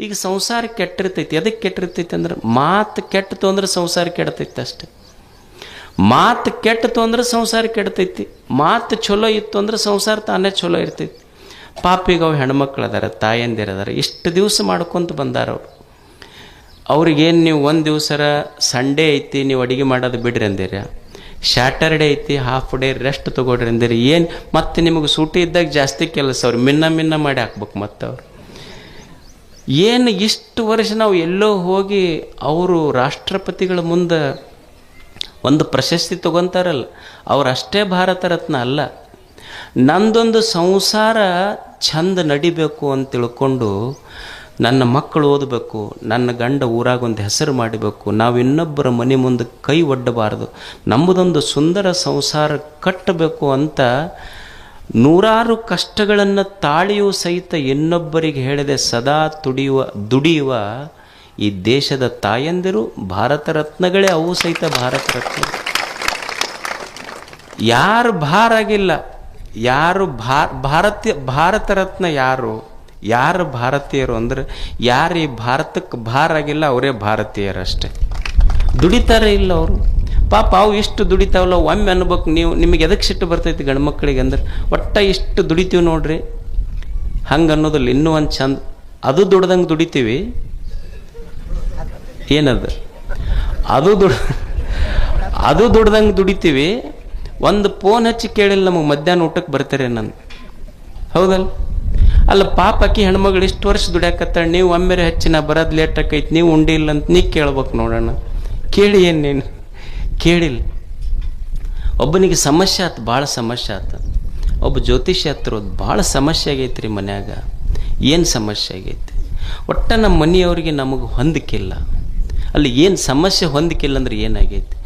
ಈಗ ಸಂಸಾರ ಕೆಟ್ಟಿರ್ತೈತಿ. ಅದಕ್ಕೆ ಕೆಟ್ಟಿರ್ತೈತಿ ಅಂದ್ರೆ ಮಾತು ಕೆಟ್ಟತು ಅಂದ್ರೆ ಸಂಸಾರ ಕೆಡ್ತೈತಿ ಅಷ್ಟೆ. ಮಾತು ಕೆಟ್ಟತು ಅಂದ್ರೆ ಸಂಸಾರ ಕೆಡ್ತೈತಿ. ಮಾತು ಚಲೋ ಇತ್ತು ಅಂದ್ರೆ ಸಂಸಾರ ತಾನೇ ಚಲೋ ಇರ್ತೈತಿ. ಪಾಪಿಗೆ ಅವು ಹೆಣ್ಮಕ್ಳು ಅದಾರ, ತಾಯಂದಿರು ಅದಾರ. ಇಷ್ಟು ದಿವಸ ಮಾಡ್ಕೊಂತ ಬಂದಾರ ಅವ್ರು. ಅವ್ರಿಗೇನು ನೀವು ಒಂದು ದಿವಸರ ಸಂಡೇ ಐತಿ, ನೀವು ಅಡುಗೆ ಮಾಡೋದು ಬಿಡ್ರಿ ಅಂದಿರ. ಸ್ಯಾಟರ್ಡೇ ಐತಿ, ಹಾಫ್ ಡೇ ರೆಸ್ಟ್ ತೊಗೊಡ್ರಿ ಅಂದಿರಿ. ಏನು ಮತ್ತೆ ನಿಮಗೆ ಸೂಟಿ ಇದ್ದಾಗ ಜಾಸ್ತಿ ಕೆಲಸ ಅವ್ರು. ಮಿನ್ನ ಮಿನ್ನ ಮಾಡಿ ಹಾಕ್ಬೇಕು ಮತ್ತೆ ಅವ್ರು. ಏನು ಇಷ್ಟು ವರ್ಷ ನಾವು ಎಲ್ಲೋ ಹೋಗಿ ಅವರು ರಾಷ್ಟ್ರಪತಿಗಳ ಮುಂದೆ ಒಂದು ಪ್ರಶಸ್ತಿ ತಗೊಂತಾರಲ್ಲ ಅವರಷ್ಟೇ ಭಾರತ ರತ್ನ ಅಲ್ಲ. ನಂದೊಂದು ಸಂಸಾರ ಚಂದ ನಡಿಬೇಕು ಅಂತ ತಿಳ್ಕೊಂಡು ನನ್ನ ಮಕ್ಕಳು ಓದಬೇಕು, ನನ್ನ ಗಂಡ ಊರಾಗ ಒಂದು ಹೆಸರು ಮಾಡಬೇಕು, ನಾವು ಇನ್ನೊಬ್ಬರ ಮನೆ ಮುಂದೆ ಕೈ ಒಡ್ಡಬಾರ್ದು, ನಮ್ಮದೊಂದು ಸುಂದರ ಸಂಸಾರ ಕಟ್ಟಬೇಕು ಅಂತ ನೂರಾರು ಕಷ್ಟಗಳನ್ನು ತಾಳಿಯೂ ಸಹಿತ ಇನ್ನೊಬ್ಬರಿಗೆ ಹೇಳದೆ ಸದಾ ತುಡಿಯುವ, ದುಡಿಯುವ ಈ ದೇಶದ ತಾಯಂದಿರು, ಭಾರತ ರತ್ನಗಳೇ, ಅವು ಸಹಿತ ಭಾರತ ರತ್ನ. ಯಾರು ಭಾರ ಆಗಿಲ್ಲ. ಯಾರು ಭಾರತೀಯ, ಭಾರತ ರತ್ನ ಯಾರು? ಯಾರು ಭಾರತೀಯರು ಅಂದ್ರೆ ಯಾರು ಈ ಭಾರತಕ್ಕೆ ಭಾರ ಆಗಿಲ್ಲ, ಅವರೇ ಭಾರತೀಯರಷ್ಟೇ. ದುಡಿತಾರೆ ಇಲ್ಲ ಅವರು. ಪಾಪ ಅವು ಇಷ್ಟು ದುಡಿತಾವಲ್ಲ, ಒಮ್ಮೆ ಅನ್ಬೇಕು ನೀವು, ನಿಮಗೆ ಎದಕ್ಕೆ ಸಿಟ್ಟು ಬರ್ತೈತಿ ಗಂಡು ಮಕ್ಕಳಿಗೆ ಅಂದ್ರೆ? ಒಟ್ಟು ಇಷ್ಟು ದುಡಿತೀವಿ ನೋಡ್ರಿ. ಹಂಗೆ ಅನ್ನೋದಿಲ್ಲ, ಇನ್ನೂ ಒಂದು ಚಂದ. ಅದು ದುಡ್ದಂಗೆ ದುಡಿತೀವಿ. ಏನದು? ಅದು ದುಡ್, ಅದು ದುಡ್ದಂಗೆ ದುಡಿತೀವಿ. ಒಂದು ಫೋನ್ ಹಚ್ಚಿ ಕೇಳಿಲ್ಲ ನಮಗೆ ಮಧ್ಯಾಹ್ನ ಊಟಕ್ಕೆ ಬರ್ತಾರೆ ನಾನು. ಹೌದಲ್ಲ? ಅಲ್ಲ ಪಾಪ ಆಕಿ ಹೆಣ್ಮಗಳು ಇಷ್ಟು ವರ್ಷ ದುಡ್ಯಾಕತ್ತಾಳ, ನೀವು ಒಮ್ಮೆರೆ ಹಚ್ಚಿ ನಾ ಬರೋದು ಲೇಟ್ ಆಕೈತಿ, ನೀವು ಉಂಡಿಲ್ಲ ಅಂತ ನೀ ಕೇಳ್ಬೇಕು ನೋಡೋಣ ಕೇಳಿ ಏನು ನೀನು? ಕೇಳಿಲ್ಲ. ಒಬ್ಬನಿಗೆ ಸಮಸ್ಯೆ ಆತು, ಭಾಳ ಸಮಸ್ಯೆ ಆತು. ಒಬ್ಬ ಜ್ಯೋತಿಷ್ಯ ಹತ್ರ ಹೋದ್, ಭಾಳ ಸಮಸ್ಯೆ ಆಗೈತೆ ರೀ ಮನ್ಯಾಗ. ಏನು ಸಮಸ್ಯೆ ಆಗೈತಿ? ಒಟ್ಟ ನಮ್ಮ ಮನೆಯವ್ರಿಗೆ ನಮಗೆ ಹೊಂದಿಕಿಲ್ಲ. ಅಲ್ಲಿ ಏನು ಸಮಸ್ಯೆ ಹೊಂದಿಕಿಲ್ಲ ಅಂದ್ರೆ ಏನಾಗೈತಿ?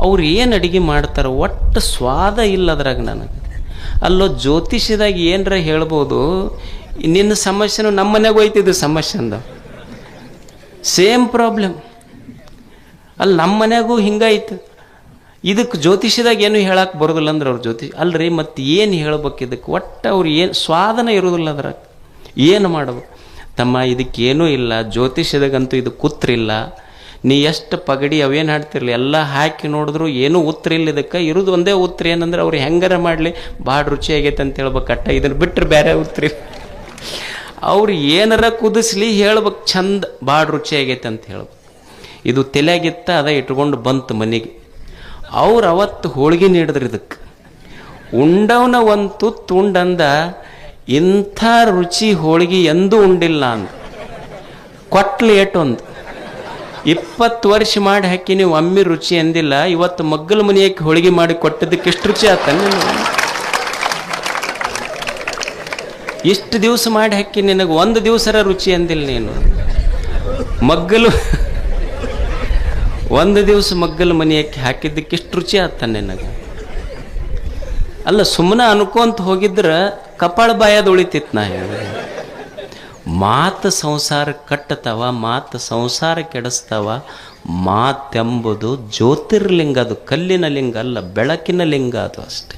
ಅವ್ರು ಏನು ಅಡುಗೆ ಮಾಡ್ತಾರೆ ಒಟ್ಟು ಸ್ವಾದ ಇಲ್ಲ ಅದ್ರಾಗ ನನಗೆ. ಅಲ್ಲೋ ಜ್ಯೋತಿಷ್ಯದಾಗ ಏನರ ಹೇಳ್ಬೋದು, ನಿನ್ನ ಸಮಸ್ಯೆನೂ ನಮ್ಮ ಮನೆಗೆ ಹೋಯ್ತಿದ್ದು ಸಮಸ್ಯೆ ಅಂದ ಸೇಮ್ ಪ್ರಾಬ್ಲಮ್. ಅಲ್ಲಿ ನಮ್ಮ ಮನೆಗೂ ಹಿಂಗಾಯ್ತು ಇದಕ್ಕೆ ಜ್ಯೋತಿಷ್ಯದಾಗ ಏನು ಹೇಳಕ್ಕೆ ಬರೋದಿಲ್ಲ ಅಂದ್ರೆ ಅವ್ರ ಜ್ಯೋತಿಷ್ ಅಲ್ರಿ, ಮತ್ತು ಏನು ಹೇಳ್ಬೇಕು ಇದಕ್ಕೆ ಒಟ್ಟು ಅವ್ರು ಏನು ಸ್ವಾದನ ಇರೋದಿಲ್ಲ ಅದ್ರಾಗ. ಏನು ಮಾಡೋದು ತಮ್ಮ ಇದಕ್ಕೇನೂ ಇಲ್ಲ, ಜ್ಯೋತಿಷ್ಯದಾಗಂತೂ ಇದು ಕೂತ್ರಿಲ್ಲ. ನೀ ಎಷ್ಟು ಪಗಡಿ ಅವೇನು ಹಾಡ್ತಿರ್ಲಿ, ಎಲ್ಲ ಹಾಕಿ ನೋಡಿದ್ರು ಏನೂ ಇಲ್ಲ ಇದಕ್ಕೆ. ಇರೋದು ಒಂದೇ ಉತ್ತರ ಏನಂದ್ರೆ ಅವ್ರು ಹೆಂಗಾರ ಮಾಡಲಿ ಭಾಳ ರುಚಿಯಾಗೈತೆ ಅಂತ ಹೇಳ್ಬೇಕು ಅಟ್ಟ. ಇದನ್ನು ಬಿಟ್ಟರೆ ಬೇರೆ ಉತ್ತರ ಅವ್ರು ಏನಾರ ಕುದಿಸ್ಲಿ ಹೇಳ್ಬೇಕು ಚಂದ ಭಾಳ ರುಚಿಯಾಗೈತೆ ಅಂತ ಹೇಳ್ಬೇಕು. ಇದು ತಲೆಯಾಗಿತ್ತ ಅದ ಇಟ್ಕೊಂಡು ಬಂತು ಮನೆಗೆ. ಅವ್ರು ಅವತ್ತು ಹೋಳಿಗೆ ನೀಡಿದ್ರು ಇದಕ್ಕೆ ಉಂಡವನ ಒಂದು ತುತ್ತು ಉಂಡಂದ ಇಂಥ ರುಚಿ ಹೋಳಿಗೆ ಎಂದೂ ಉಂಡಿಲ್ಲ ಅಂತ ಕೊಟ್ಲು ಏಟೊಂದು ಇಪ್ಪತ್ತು ವರ್ಷ ಮಾಡಿ ಹಾಕಿ ನೀವು ಅಮ್ಮಿ ರುಚಿ ಅಂದಿಲ್ಲ ಇವತ್ತು ಮಗ್ಗಲ ಮನೆಯಕ್ಕೆ ಹೋಳಿಗೆ ಮಾಡಿ ಕೊಟ್ಟದಕ್ಕೆ ಎಷ್ಟು ರುಚಿ ಆತ ಇಷ್ಟು ದಿವಸ ಮಾಡಿ ಹಾಕಿ ನಿನಗೆ ಒಂದು ದಿವಸರ ರುಚಿ ಅಂದಿಲ್ಲ ನೀನು. ಮಗ್ಗಲು ಒಂದು ದಿವಸ ಮಗ್ಗಲ ಮನೆಯಕ್ಕೆ ಹಾಕಿದ್ದಕ್ಕೆ ಎಷ್ಟು ರುಚಿ ಆತ ನಿನಗೆ? ಅಲ್ಲ ಸುಮ್ಮನೆ ಅನ್ಕೊಂತ ಹೋಗಿದ್ರೆ ಕಪಾಳ ಬಾಯದ ಉಳಿತಿತ್ತು ನಾ ಹೇಳಿದೆ. ಮಾತು ಸಂಸಾರ ಕಟ್ಟತವ, ಮಾತು ಸಂಸಾರ ಕೆಡಿಸ್ತಾವ, ಮಾತೆಂಬುದು ಜ್ಯೋತಿರ್ಲಿಂಗ ಅದು, ಕಲ್ಲಿನ ಲಿಂಗ ಅಲ್ಲ, ಬೆಳಕಿನ ಲಿಂಗ ಅದು ಅಷ್ಟೆ.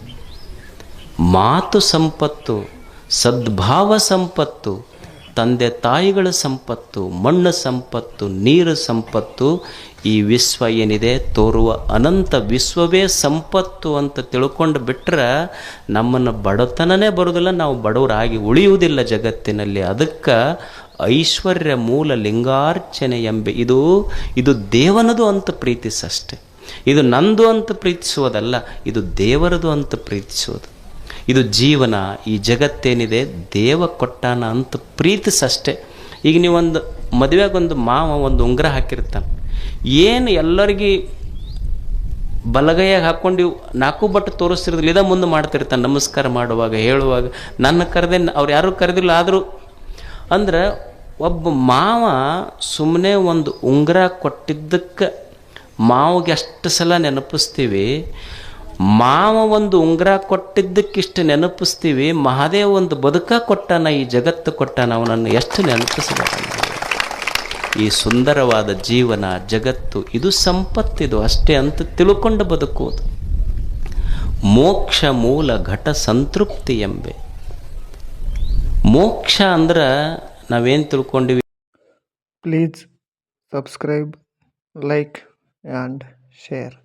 ಮಾತು ಸಂಪತ್ತು, ಸದ್ಭಾವ ಸಂಪತ್ತು ತಂದೆ ತಾಯಿಗಳ ಸಂಪತ್ತು, ಮಣ್ಣು ಸಂಪತ್ತು, ನೀರು ಸಂಪತ್ತು, ಈ ವಿಶ್ವ ಏನಿದೆ? ತೋರುವ ಅನಂತ ವಿಶ್ವವೇ ಸಂಪತ್ತು ಅಂತ ತಿಳ್ಕೊಂಡು ಬಿಟ್ರೆ ನಮ್ಮನ್ನು ಬಡತನನೇ ಬರೋದಿಲ್ಲ, ನಾವು ಬಡವರಾಗಿ ಉಳಿಯುವುದಿಲ್ಲ ಜಗತ್ತಿನಲ್ಲಿ. ಅದಕ್ಕೆ ಐಶ್ವರ್ಯ ಮೂಲ ಲಿಂಗಾರ್ಚನೆ ಎಂಬೆ. ಇದು ಇದು ದೇವನದು ಅಂತ ಪ್ರೀತಿಸಷ್ಟೆ. ಇದು ನಂದು ಅಂತ ಪ್ರೀತಿಸುವುದಲ್ಲ, ಇದು ದೇವರದು ಅಂತ ಪ್ರೀತಿಸುವುದು. ಇದು ಜೀವನ, ಈ ಜಗತ್ತೇನಿದೆ, ದೇವ ಕೊಟ್ಟಾನ ಅಂತ ಪ್ರೀತಿಸಷ್ಟೇ. ಈಗ ನೀವೊಂದು ಮದುವೆಗೆ ಒಂದು ಮಾವ ಒಂದು ಉಂಗುರ ಹಾಕಿರ್ತಾನೆ ಏನು ಎಲ್ಲರಿಗೆ ಬಲಗೈಯಾಗಿ ಹಾಕ್ಕೊಂಡು ನಾಲ್ಕು ಬಟ್ಟು ತೋರಿಸ್ತಿರೋದಿಲ್ಲ ಇದ ಮುಂದೆ ಮಾಡ್ತಿರ್ತಾನೆ, ನಮಸ್ಕಾರ ಮಾಡುವಾಗ, ಹೇಳುವಾಗ. ನನ್ನ ಕರೆದೇ, ಅವ್ರು ಯಾರೂ ಕರೆದಿಲ್ಲ, ಆದರೂ. ಅಂದ್ರೆ ಒಬ್ಬ ಮಾವ ಸುಮ್ಮನೆ ಒಂದು ಉಂಗುರ ಕೊಟ್ಟಿದ್ದಕ್ಕೆ ಮಾವಿಗೆ ಅಷ್ಟು ಸಲ ನೆನಪಿಸ್ತೀವಿ. ಮಾವ ಒಂದು ಉಂಗುರ ಕೊಟ್ಟಿದ್ದಕ್ಕಿಷ್ಟು ನೆನಪಿಸ್ತೀವಿ, ಮಹಾದೇವ ಒಂದು ಬದುಕ ಕೊಟ್ಟನ, ಈ ಜಗತ್ತು ಕೊಟ್ಟನ, ಅವನನ್ನು ಎಷ್ಟು ನೆನಪಿಸಬೇಕು? ಈ ಸುಂದರವಾದ ಜೀವನ, ಜಗತ್ತು, ಇದು ಸಂಪತ್ತಿದು ಅಷ್ಟೇ ಅಂತ ತಿಳ್ಕೊಂಡು ಬದುಕುವುದು. ಮೋಕ್ಷ ಮೂಲ ಘಟ ಸಂತೃಪ್ತಿ ಎಂಬೆ. ಮೋಕ್ಷ ಅಂದ್ರೆ ನಾವೇನು ತಿಳ್ಕೊಂಡಿವಿ? Please subscribe like and share.